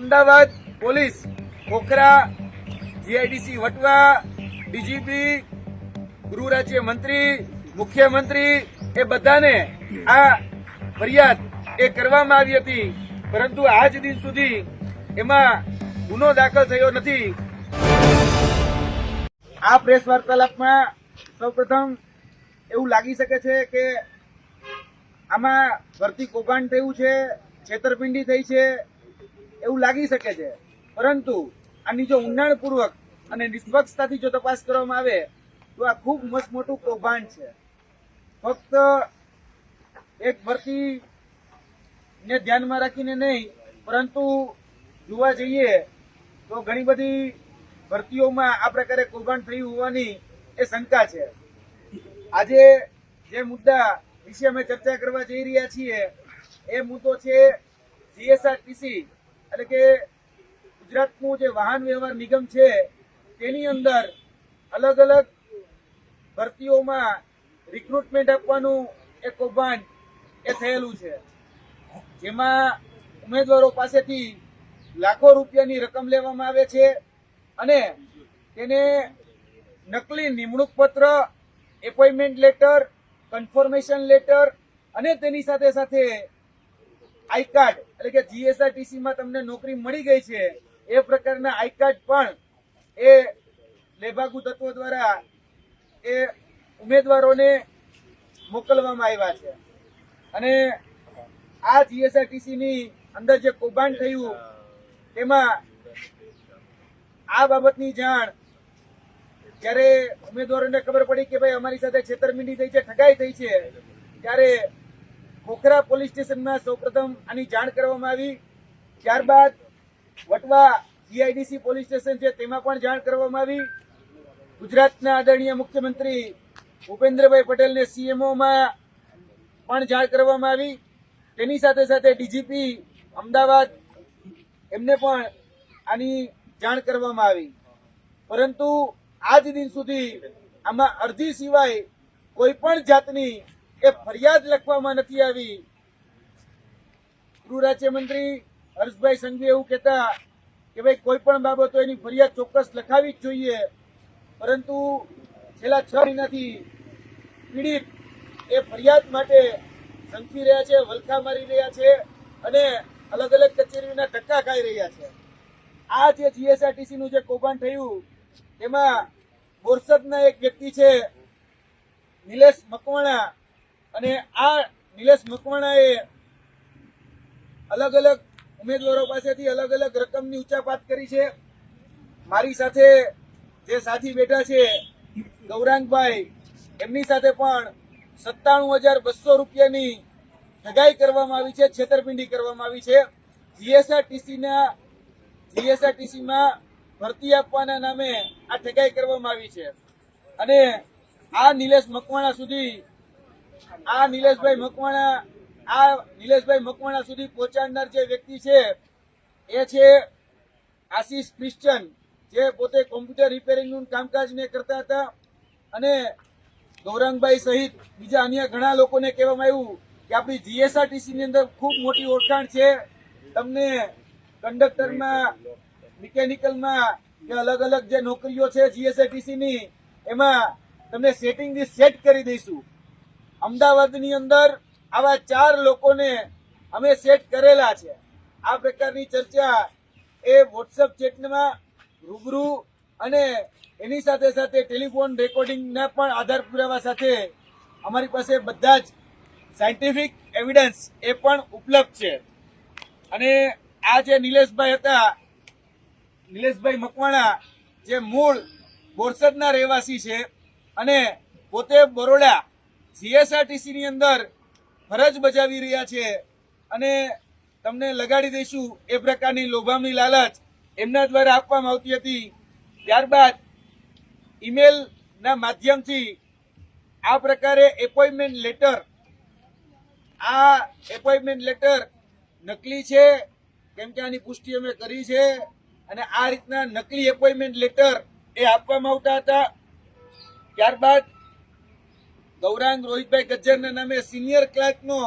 Ahmedabad police Khokhra GIDC, Vatva, DGP, ગૃહ રાજ્ય મંત્રી, મુખ્યમંત્રી, એ બધાને આ ફરિયાદ એ કરવામાં આવી હતી. પરંતુ આજ દિન સુધી એમાં ગુનો દાખલ થયો નથી. આ પ્રેસ વાર્તાલાપમાં સૌપ્રથમ એવું લાગી શકે છે કે આમાં ભરતી કૌભાંડ થયું છે, છેતરપિંડી થઈ છે એવું લાગી શકે છે. પરંતુ આની જો ઊંડાણપૂર્વક અને નિષ્પક્ષતાથી જો તપાસ કરવામાં આવે, તો આ ખૂબ મસ્ત મોટું કૌભાંડ છે. ફક્ત એક ભરતી ને ધ્યાનમાં રાખીને નહીં, પરંતુ જોવા જઈએ તો ઘણી બધી ભરતીઓમાં આ પ્રકારે કૌભાંડ થયું હોવાની એ શંકા છે. આજે જે મુદ્દા વિશે અમે ચર્ચા કરવા જઈ રહ્યા છીએ, એ મુદ્દો છે જીએસઆરટીસી. એટલે કે ગુજરાતનું જે વાહન વ્યવહાર નિગમ છે, તેની અંદર અલગ અલગ ભરતીઓમાં રિક્રુટમેન્ટ આપવાનું એક કૌભાંડ એ થયેલું છે. જેમાં ઉમેદવારો પાસેથી લાખો રૂપિયાની રકમ લેવામાં આવે છે અને તેને નકલી નિમણૂક પત્ર એપોઇન્ટમેન્ટ લેટર કન્ફર્મેશન લેટર અને તેની સાથે સાથે આઈ કાર્ડ એટલે કે જીએસઆરટીસી માં તમને નોકરી મળી ગઈ છે. એ પ્રકારના આઈ કાર્ડ પણ એ લેભાગુ તત્વો દ્વારા એ ઉમેદવારોને મોકલવામાં આવ્યા છે. અને આ જીએસઆરટીસી ની અંદર જે કૌભાંડ થયું, તેમાં આ બાબતની જાણ જ્યારે ઉમેદવારોને ખબર પડી કે ભાઈ અમારી સાથે છેતરમિંડી થઈ છે, ઠગાઈ થઈ છે, ત્યારે ખોખરા પોલીસ સ્ટેશનમાં સૌપ્રથમ આની જાણ કરવામાં આવી. ત્યારબાદ વટવા જીઆઈડીસી પોલીસ સ્ટેશન છે તેમાં પણ જાણ કરવામાં આવી. ગુજરાતના આદરણીય મુખ્યમંત્રી ભૂપેન્દ્રભાઈ પટેલને સીએમઓમાં પણ જાણ કરવામાં આવી. તેની સાથે સાથે ડીજીપી અમદાવાદ એમને પણ આની જાણ કરવામાં આવી. પરંતુ આજ દિન સુધી આમાં અરજી સિવાય કોઈ પણ જાતની એ ફરિયાદ લખવામાં નથી આવી. ગૃહ રાજ્યમંત્રી હર્ષભાઈ સંઘવી એવું કહેતા કે ભાઈ, કોઈ પણ બાબતો એની ફરિયાદ ચોક્કસ લખાવી જ જોઈએ. પરંતુ છેલ્લા છ મહિનાથી પીડિત એ ફરિયાદ માટે સંખી રહ્યા છે, વલખા મારી રહ્યા છે અને અલગ અલગ કચેરીઓના ધક્કા ખાઈ રહ્યા છે. આ જે જીએસઆરટીસીનું જે કૌભાંડ થયું, તેમાં બોરસદના એક વ્યક્તિ છે, નિલેશ મકવાણા. અને આ નિલેશ મકવાણાએ અલગ અલગ ઉમેદવારો પાસેથી અલગ અલગ રકમની ઉચાપાત કરી છે. મારી સાથે જે સાથી બેઠા છે, ગૌરાંગભાઈ, એમની સાથે પણ સત્તાણું હજાર બસો રૂપિયાની ઠગાઈ કરવામાં આવી છે, છેતરપિંડી કરવામાં આવી છે. જીએસઆરટીસીના જીએસઆરટીસીમાં ભરતી આપવાના નામે આ ઠગાઈ કરવામાં આવી છે. અને આ નિલેશ મકવાણા સુધી આ નિલેશભાઈ મકવાણા, આ નિલેશભાઈ મકવાણા સુધી પહોંચાડનાર જે વ્યક્તિ છે, એ છે આશીષ ક્રિશ્ચન, જે પોતે કોમ્પ્યુટર રિપેરિંગનું કામકાજ ને કરતા હતા અને ગૌરંગભાઈ સહિત બીજા અન્ય ઘણા લોકોને કહેવામાં આવ્યું કે આપણી જીએસઆરટીસી ની અંદર ખૂબ મોટી ઓળખાણ છે. તમને કંડક્ટરમાં, મિકેનિકલમાં કે અલગ અલગ જે નોકરીઓ છે જીએસઆરટીસી ની, એમાં તમને સેટિંગ સેટ કરી દઈશું. અમદાવાદની અંદર આવા ચાર લોકોને અમે સેટ કરેલા છે. આ પ્રકારની ચર્ચા એ વોટ્સઅપ ચેટમાં રૂબરૂ અને એની સાથે સાથે ટેલિફોન રેકોર્ડિંગના પણ આધાર પુરાવા સાથે અમારી પાસે બધા જ સાયન્ટિફિક એવિડન્સ એ પણ ઉપલબ્ધ છે. અને આ જે નિલેશભાઈ હતા, નિલેશભાઈ મકવાણા જે મૂળ બોરસદના રહેવાસી છે અને પોતે બરોડા જીએસઆરટીસી ની અંદર ફરજ બજાવી રહ્યા છે. અને તમને લગાડી દઈશું એ પ્રકારની લોભામણી લાલચ એમના દ્વારા આપવામાં આવતી હતી. ત્યારબાદ ઈમેલના માધ્યમથી આ પ્રકારે એપોઇન્ટમેન્ટ લેટર, આ એપોઇન્ટમેન્ટ લેટર નકલી છે, કેમ કે આની પુષ્ટિ અમે કરી છે અને આ રીતના નકલી એપોઇન્ટમેન્ટ લેટર એ આપવામાં આવતા હતા. ત્યારબાદ ગૌરાંગ રોહિતભાઈ ગજ્જરના નામે સિનિયર ક્લાર્કનો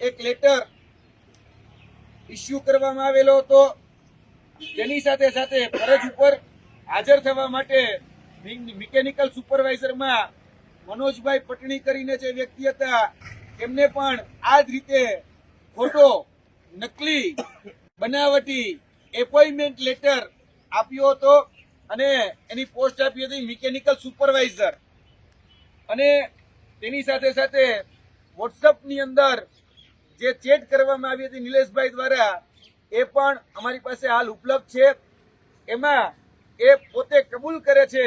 એક લેટર ઇસ્યુ કરવામાં આવેલો હતો. તેની સાથે સાથે ફરજ ઉપર હાજર થવા માટે મિકેનિકલ સુપરવાઇઝરમાં મનોજભાઈ પટણી કરીને જે વ્યક્તિ હતા, તેમને પણ આ જ રીતે ખોટો, નકલી, બનાવટી એપોઇન્ટમેન્ટ લેટર આપ્યો હતો અને એની પોસ્ટ આપી હતી મિકેનિકલ સુપરવાઇઝર અને તેની સાથે સાથે વોટ્સઅપની અંદર જે ચેટ કરવામાં આવી હતી નિલેશભાઈ દ્વારા, એ પણ અમારી પાસે હાલ ઉપલબ્ધ છે. એમાં એ પોતે કબૂલ કરે છે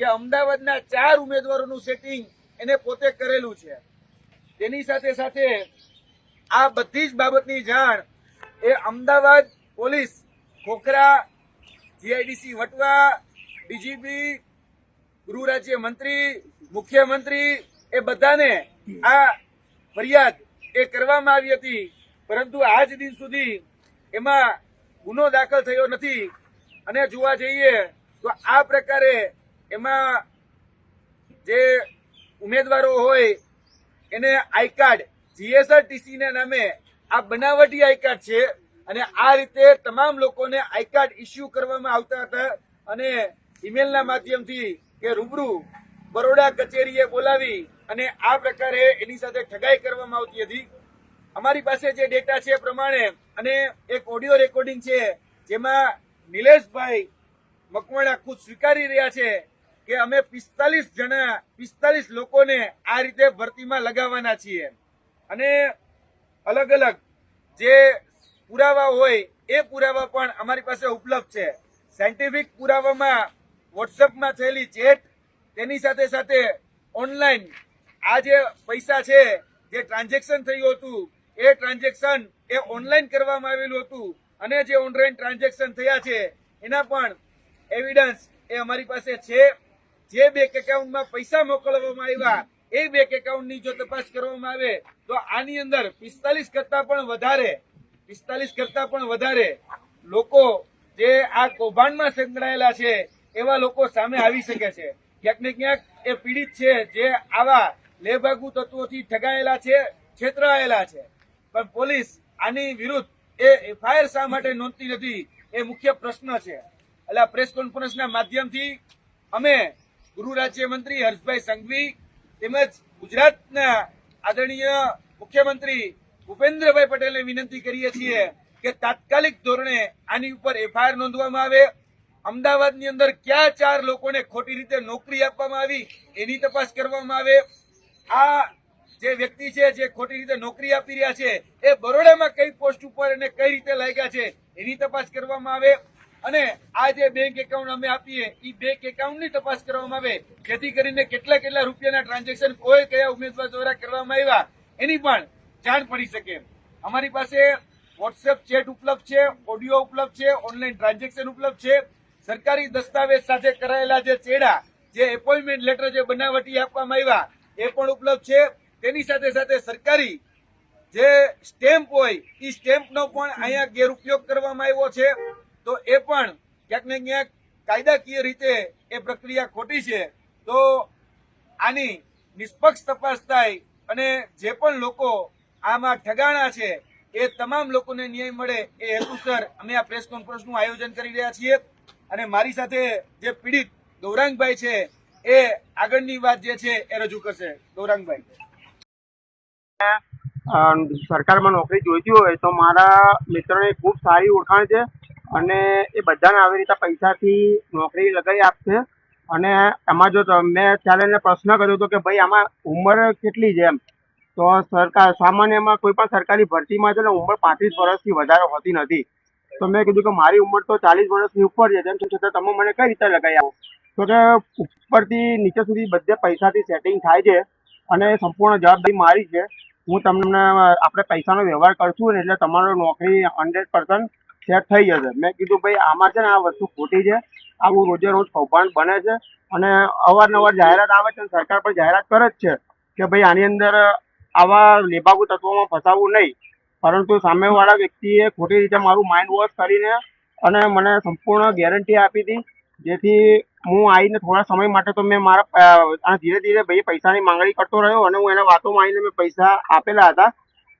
કે અમદાવાદના ચાર ઉમેદવારોનું સેટિંગ એને પોતે કરેલું છે. તેની સાથે સાથે આ બધી જ બાબતની જાણ એ Ahmedabad police, Khokhra, GIDC Vatva, DGP, ગૃહ રાજ્ય મંત્રી, મુખ્યમંત્રી એ બધાને આ ફરિયાદ એ કરવામાં આવી હતી. પરંતુ આજ દિન સુધી એમાં ગુનો દાખલ થયો નથી. અને જોવા જઈએ તો આ પ્રકારે એમાં જે ઉમેદવારો હોય, એને આઈ કાર્ડ, જીએસઆરટીસીના નામે આ બનાવટી આઈ કાર્ડ છે. અને આ રીતે તમામ લોકોને આઈ કાર્ડ ઇસ્યુ કરવામાં આવતા હતા અને ઈમેલના માધ્યમથી કે રૂબરૂ બરોડા કચેરીએ બોલાવી અને આ પ્રકારે એની સાથે ઠગાઈ કરવામાં આવતી હતી. અમારી પાસે જે ડેટા છે એ પ્રમાણે અને એક ઓડિયો રેકોર્ડિંગ છે જેમાં નિલેશભાઈ મકવાણા ખુદ સ્વીકારી રહ્યા છે કે અમે પિસ્તાલીસ જણા, પિસ્તાલીસ લોકોને આ રીતે ભરતીમાં લગાવવાના છીએ. અને અલગ અલગ જે પુરાવા હોય એ પુરાવા પણ અમારી પાસે ઉપલબ્ધ છે. સાયન્ટિફિક પુરાવામાં વોટ્સઅપમાં થયેલી ચેટ તેની સાથે સાથે ઓનલાઈન આ જે પૈસા છે, જે ટ્રાન્ઝેક્શન થયું હતું, એ ટ્રાન્ઝેક્શન એ ઓનલાઈન કરવામાં આવેલું હતું. અને જે ઓનલાઈન ટ્રાન્ઝેક્શન થયા છે, એના પણ એવિડન્સ એ અમારી પાસે છે. જે બેંક એકાઉન્ટમાં પૈસા મોકલવામાં આવ્યા, એ બેંક એકાઉન્ટની જો તપાસ કરવામાં આવે, તો આની અંદર પિસ્તાલીસ કરતા પણ વધારે, પિસ્તાલીસ કરતા પણ વધારે લોકો જે આ કૌભાંડમાં સંકળાયેલા છે, એવા લોકો સામે આવી શકે છે. ક્યાંક ને ક્યાંક એ પીડિત છે, જે આવા લેભાગુ તત્વોથી ઠગાયેલા છે, છેતરાયેલા છે. પણ પોલીસ આની વિરુદ્ધ એ એફઆઈઆર શા માટે નોંધતી નથી, એ મુખ્ય પ્રશ્ન છે. એટલે પ્રેસ કોન્ફરન્સના માધ્યમથી અમે ગૃહ રાજ્યમંત્રી હર્ષભાઈ સંઘવી તેમજ ગુજરાતના આદરણીય મુખ્યમંત્રી ભૂપેન્દ્રભાઈ પટેલને વિનંતી કરીએ છીએ કે તાત્કાલિક ધોરણે આની ઉપર એફઆઈઆર નોંધવામાં આવે. અમદાવાદની અંદર કયા ચાર લોકોને ખોટી રીતે નોકરી આપવામાં આવી એની તપાસ કરવામાં આવે. આ જે વ્યક્તિ છે, જે ખોટી રીતે નોકરી આપી રહ્યા છે, એ બરોડામાં કઈ પોસ્ટ ઉપર અને કઈ રીતે લાગ્યા છે, એની તપાસ કરવામાં આવે. અને આ જે બેંક એકાઉન્ટ અમે આપીએ એ બેંક એકાઉન્ટની તપાસ કરવામાં આવે. જેથી કરીને કેટલા કેટલા રૂપિયાના ટ્રાન્ઝેક્શન કોઈ કયા ઉમેદવાર દ્વારા કરવામાં આવ્યા, એની પણ જાણ પડી શકે. અમારી પાસે વોટ્સએપ ચેટ ઉપલબ્ધ છે ઓડિયો ઉપલબ્ધ છે ઓનલાઈન ટ્રાન્ઝેક્શન ઉપલબ્ધ છે. સરકારી દસ્તાવેજ સાથે કરાયેલા જે ચેડા, જે એપોઇન્ટમેન્ટ લેટર જે બનાવટી આપવામાં આવ્યા એ પણ ઉપલબ્ધ છે. તેની સાથે સાથે સરકારી જે સ્ટેમ્પ હોય એ સ્ટેમ્પનો પણ અહીંયા ગેરઉપયોગ કરવામાં આવ્યો છે. તો એ પણ ક્યાંક ને ક્યાંક કાયદાકીય રીતે એ પ્રક્રિયા ખોટી છે. તો આની નિષ્પક્ષ તપાસ થાય અને જે પણ લોકો આમાં ઠગાણા છે, એ તમામ લોકોને ન્યાય મળે એ હેતુસર અમે આ પ્રેસ કોન્ફરન્સનું આયોજન કરી રહ્યા છીએ. અને મારી સાથે જે પીડિત ગૌરાંગભાઈ છે એ આગળની વાત જે છે એ રજૂ કરશે. ગૌરાંગભાઈ. સરકારમાં નોકરી જોઈતી હોય તો મારા મિત્રોને ખૂબ સારી ઓળખાણ છે અને એ બધાને આવી રીતે પૈસાથી નોકરી લગાવી આપશે. અને એમાં જો મેં ત્યારે એને પ્રશ્ન કર્યો હતો કે ભાઈ આમાં ઉંમર કેટલી છે એમ. તો સરકાર, સામાન્યમાં કોઈ પણ સરકારી ભરતીમાં છે ને ઉંમર પાંત્રીસ વર્ષથી વધારે હોતી નથી. તો મેં કીધું કે મારી ઉંમર તો ચાલીસ વર્ષની ઉપર છે તેમ છતાં તમે મને કઈ રીતે લગાવી આવો તો કે ઉપરથી નીચે સુધી બધે પૈસાથી સેટિંગ થાય છે અને સંપૂર્ણ જવાબદારી મારી છે. હું તમને આપણે પૈસાનો વ્યવહાર કરશું ને એટલે તમારો નોકરી હંડ્રેડ પર્સન્ટ સેટ થઈ જશે. મેં કીધું, ભાઈ, આમાં છે ને આ વસ્તુ ખોટી છે. આવું રોજે રોજ કૌભાંડ બને છે અને અવારનવાર જાહેરાત આવે છે સરકાર પણ જાહેરાત કરે જ છે કે, ભાઈ, આની અંદર આવા લેબાગુ તત્વોમાં ફસાવવું નહીં. પરંતુ સામેવાળા વ્યક્તિએ ખોટી રીતે મારું માઇન્ડ વોશ કરીને અને મને સંપૂર્ણ ગેરંટી આપી હતી જેથી હું આવીને થોડા સમય માટે તો મેં મારા ધીરે ધીરે ભાઈ પૈસાની માંગણી કરતો રહ્યો અને હું એના વાતોમાં આવીને મેં પૈસા આપેલા હતા.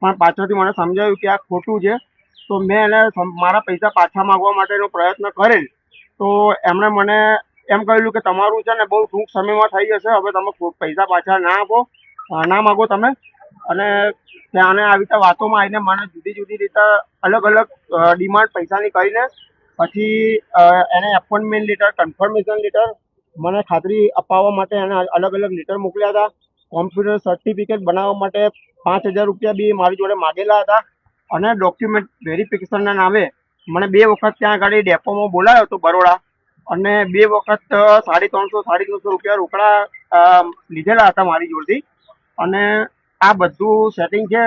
પણ પાછળથી મને સમજાયું કે આ ખોટું છે. તો મેં એને મારા પૈસા પાછા માંગવા માટેનો પ્રયત્ન કરેલ. તો એમણે મને એમ કહેલું કે તમારું છે ને બહુ ટૂંક સમયમાં થઈ જશે. હવે તમે પૈસા પાછા ના આપો. ના માગો તમે. અને ત્યાંને આવી રીતે વાતોમાં આવીને મને જુદી જુદી રીતે અલગ અલગ ડિમાન્ડ પૈસાની કરીને પછી એને એપોઇન્ટમેન્ટ લેટર કન્ફર્મેશન લેટર મને ખાતરી અપાવવા માટે એને અલગ અલગ લેટર મોકલ્યા હતા. કોમ્પ્યુટર સર્ટિફિકેટ બનાવવા માટે પાંચ હજાર રૂપિયા બી મારી જોડે માગેલા હતા. અને ડોક્યુમેન્ટ વેરિફિકેશનના નામે મને બે વખત ત્યાં આગળ ડેપોમાં બોલાયો હતો બરોડા. અને બે વખત સાડી ત્રણસો સાડી ત્રણસો રૂપિયા રોકડા લીધેલા હતા મારી જોડેથી. અને આ બધું સેટિંગ છે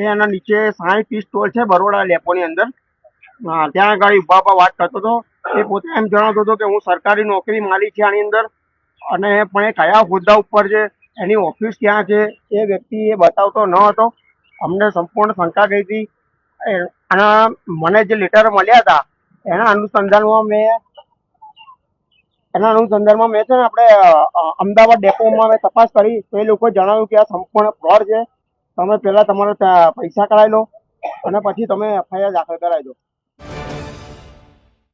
એ એના નીચે સાંઈ પીસ સ્ટોલ છે બરોડા ડેપોની અંદર. હા, ત્યાં આગળ ઊભા વાત કરતો હતો, એ પોતે એમ જણાવતો હતો કે હું સરકારી નોકરી માલી છે આની અંદર, અને પણ એ કયા હોદ્દા ઉપર છે, એની ઓફિસ ક્યાં છે, એ વ્યક્તિ એ બતાવતો ન હતો. અમને સંપૂર્ણ શંકા ગઈ હતી. અને મને જે લેટર મળ્યા હતા, એના અનુસંધાનમાં મેં, એના અનુસંધાનમાં મેં છે ને આપણે અમદાવાદ ડેપોમાં મેં તપાસ કરી, તો એ લોકોએ જણાવ્યું કે આ સંપૂર્ણ ફ્રોડ છે. તમે પહેલાં તમારા પૈસા કરાવી લો, અને પછી તમે એફઆઈઆર દાખલ કરાવી દો.